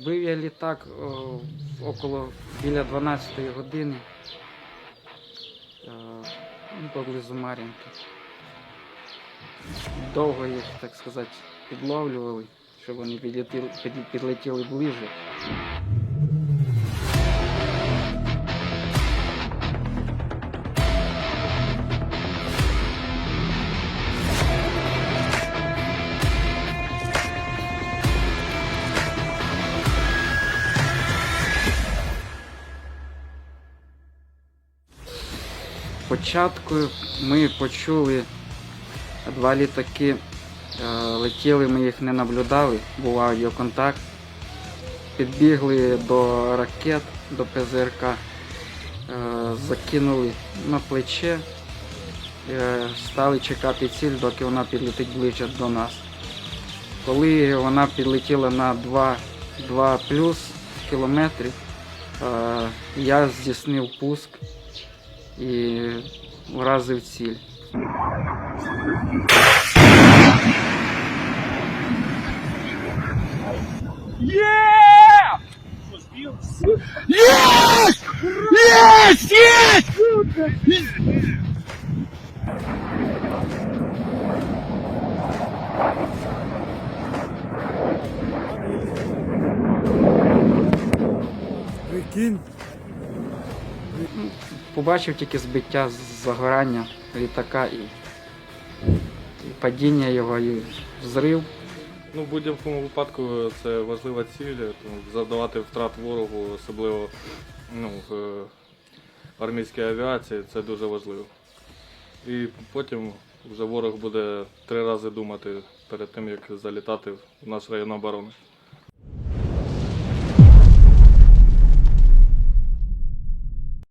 Збив я літак о, около біля 12 години е, ну, поблизу Мар'їнки. Довго їх, так сказати, підловлювали, щоб вони підлетіли, під- підлетіли ближче. Спочатку ми почули два літаки, е, летіли, ми їх не наблюдали, був аудіоконтакт. Підбігли до ракет, до ПЗРК, е, закинули на плече, е, стали чекати ціль, доки вона підлетить ближче до нас. Коли вона підлетіла на 2, 2 плюс кілометрів, я здійснив пуск і вразив ціль. Прикинь. Побачив тільки збиття загорання літака і, і падіння його, і взрив. Ну, в будь-якому випадку це важлива ціль, тому завдавати втрат ворогу, особливо ну, е, армійській авіації, це дуже важливо. І потім вже ворог буде три рази думати перед тим, як залітати в наш район оборони.